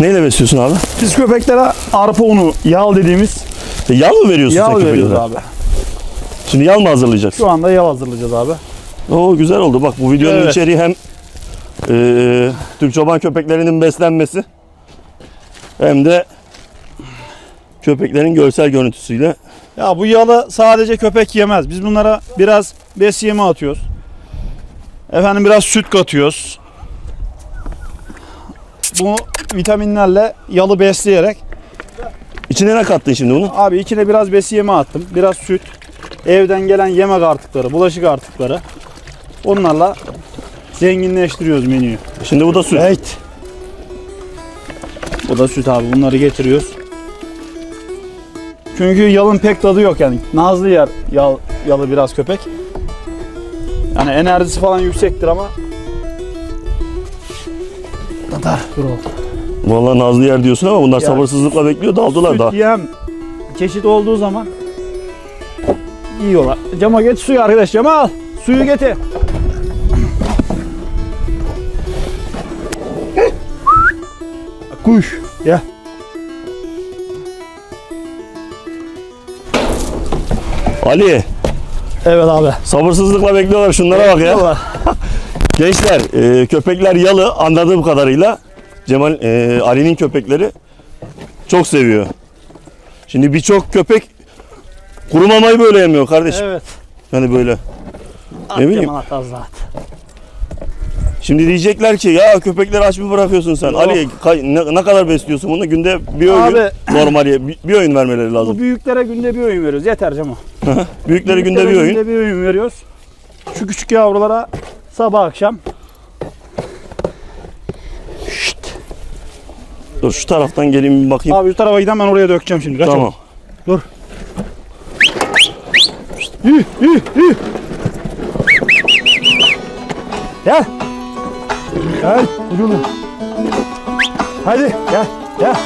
Neyle besliyorsun abi? Biz köpeklere arpa unu, yağ dediğimiz E, Yağ mı veriyorsun yağ sen veriyoruz köpeklere? abi. Şimdi yağ mı hazırlayacaksın? Şu anda yağ hazırlayacağız abi. Oo güzel oldu. Bak bu videonun Evet. içeriği hem e, Türk çoban köpeklerinin beslenmesi hem de köpeklerin görsel görüntüsüyle Ya bu yalı sadece köpek yemez. Biz bunlara biraz bes yemi atıyoruz. Efendim biraz süt katıyoruz. Bu vitaminlerle yalı besleyerek içine ne kattın şimdi bunu? abi içine biraz bes yemi attım. Biraz süt. Evden gelen yemek artıkları, bulaşık artıkları. Onlarla zenginleştiriyoruz menüyü. Şimdi bu da süt. Evet. Bu da süt abi. Bunları getiriyoruz. Çünkü yalın pek tadı yok yani. Nazlı yer yal, yalı biraz köpek. Yani enerjisi falan yüksektir ama Tatar. Dur oğlum. Vallahi nazlı yer diyorsun ama bunlar Ya. sabırsızlıkla bekliyor. Daldılar Süt da. yem çeşit olduğu zaman yiyorlar. Cama geç suyu arkadaş. Cemal suyu getir. Kuş. Gel. Ali Evet abi. sabırsızlıkla bekliyorlar. Şunlara bak ya. Gençler e, köpekler yalı anladığım kadarıyla Cemal e, Ali'nin köpekleri çok seviyor. Şimdi birçok köpek kuru mamayı böyle yemiyor kardeşim. Evet. Hani böyle. At Ne bileyim. Şimdi diyecekler ki ya köpekleri aç mı bırakıyorsun sen? Yok. Ali ne, ne kadar besliyorsun bunu? Günde bir öğün Abi. normal ye- bir, bir öğün vermeleri Bu lazım. büyüklere günde bir öğün veriyoruz. Yeter Cemal. Büyükleri günde bir Büyüklere öğün. Günde bir öğün veriyoruz. Şu küçük yavrulara sabah akşam. Şşt. Dur şu taraftan geleyim bir bakayım. Abi şu tarafa giden ben oraya dökeceğim şimdi. Kaç tamam. Dur. Yü. Gel. Gel. Ucunu. Hadi gel. Gel.